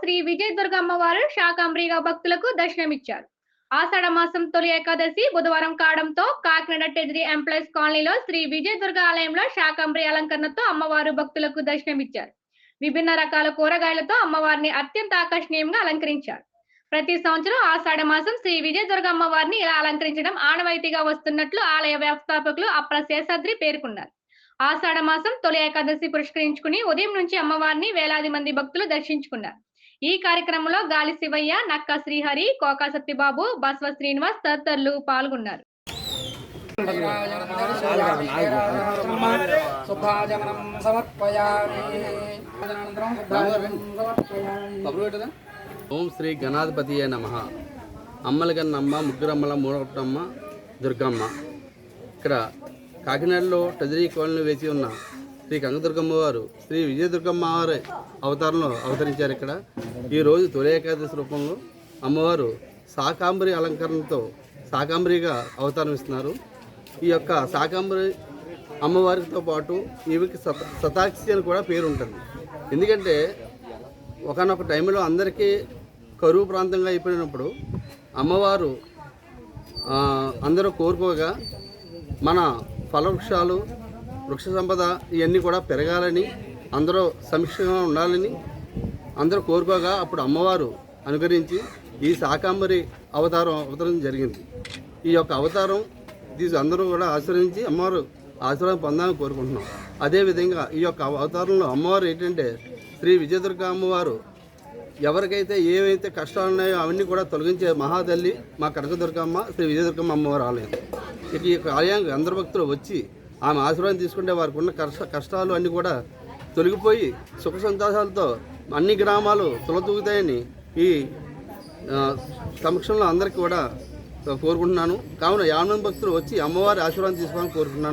శ్రీ విజయ దుర్గ అమ్మవారు శాకాంబ్రిగా భక్తులకు దర్శనమిచ్చారు. ఆషాఢ మాసం తొలి ఏకాదశి బుధవారం కావడంతో కాకినాడ టెజరీ ఎంప్లాయీస్ కాలనీలో శ్రీ విజయ దుర్గ ఆలయంలో శాకాంబ్రి అలంకరణతో అమ్మవారు భక్తులకు దర్శనమిచ్చారు. విభిన్న రకాల కూరగాయలతో అమ్మవారిని అత్యంత ఆకర్షణీయంగా అలంకరించారు. ప్రతి సంవత్సరం ఆషాఢ మాసం శ్రీ విజయ దుర్గ అమ్మవారిని ఇలా అలంకరించడం ఆనవాయితీగా వస్తున్నట్లు ఆలయ వ్యవస్థాపకులు అప్ర శేషాద్రి పేర్కొన్నారు. ఆషాఢ మాసం తొలి ఏకాదశి పురస్కరించుకుని ఉదయం నుంచి అమ్మవారిని వేలాది మంది భక్తులు దర్శించుకున్నారు. ఈ కార్యక్రమంలో గాలి శివయ్య నక్క శ్రీహరి కోకా సత్యబాబు బస్వ శ్రీనివాస్ తదితరులు పాల్గొన్నారు. ఓం శ్రీ గణాధిపతి నమ. అమ్మలగన్నమ్మ ముగ్గురమ్మల మూడొట్టమ్మ దుర్గమ్మ. ఇక్కడ కాకినాడలో టజరీ కాలనీ వేసి ఉన్న శ్రీ గంగదుర్గమ్మ వారు శ్రీ విజయదుర్గమ్మ వారి అవతారంలో అవతరించారు ఇక్కడ. ఈరోజు తొలి ఏకాదశి రూపంలో అమ్మవారు శాకాంబరి అలంకరణతో శాకాంబరిగా అవతారం ఇస్తున్నారు. ఈ యొక్క శాకాంబరి అమ్మవారితో పాటు ఈమెకి సత శతాక్షి అని కూడా పేరు ఉంటుంది. ఎందుకంటే ఒకనొక టైంలో అందరికీ కరువు ప్రాంతంగా అయిపోయినప్పుడు అమ్మవారు అందరూ కోరుకోగా మన ఫలవృక్షాలు వృక్ష సంపద ఇవన్నీ కూడా పెరగాలని అందరూ సమిక్షంగా ఉండాలని అందరూ కోరుకోగా అప్పుడు అమ్మవారు అనుకరించి ఈ శాకాంబరి అవతారం అవతరం జరిగింది. ఈ యొక్క అవతారం తీసి అందరూ కూడా ఆశ్రయించి అమ్మవారు ఆశీర్వాదం పొందాలని కోరుకుంటున్నాం. అదేవిధంగా ఈ యొక్క అవతారంలో అమ్మవారు ఏంటంటే శ్రీ విజయదుర్గ అమ్మవారు ఎవరికైతే ఏవైతే కష్టాలు ఉన్నాయో అవన్నీ కూడా తొలగించే మహాతల్లి మా కనకదుర్గమ్మ శ్రీ విజయదుర్గమ్మ అమ్మవారి ఆలయం. ఇక ఈ యొక్క ఆలయానికి అందరు భక్తులు వచ్చి ఆమె ఆశీర్వాదం తీసుకుంటే వారికి ఉన్న కష్ట కష్టాలు అన్నీ కూడా తొలగిపోయి సుఖ సంతోషాలతో అన్ని గ్రామాలు తులతూగుతాయని ఈ సమక్షంలో అందరికీ కూడా కోరుకుంటున్నాను. కావున యానం భక్తులు వచ్చి అమ్మవారి ఆశీర్వాదం తీసుకోవాలని కోరుకుంటున్నాను.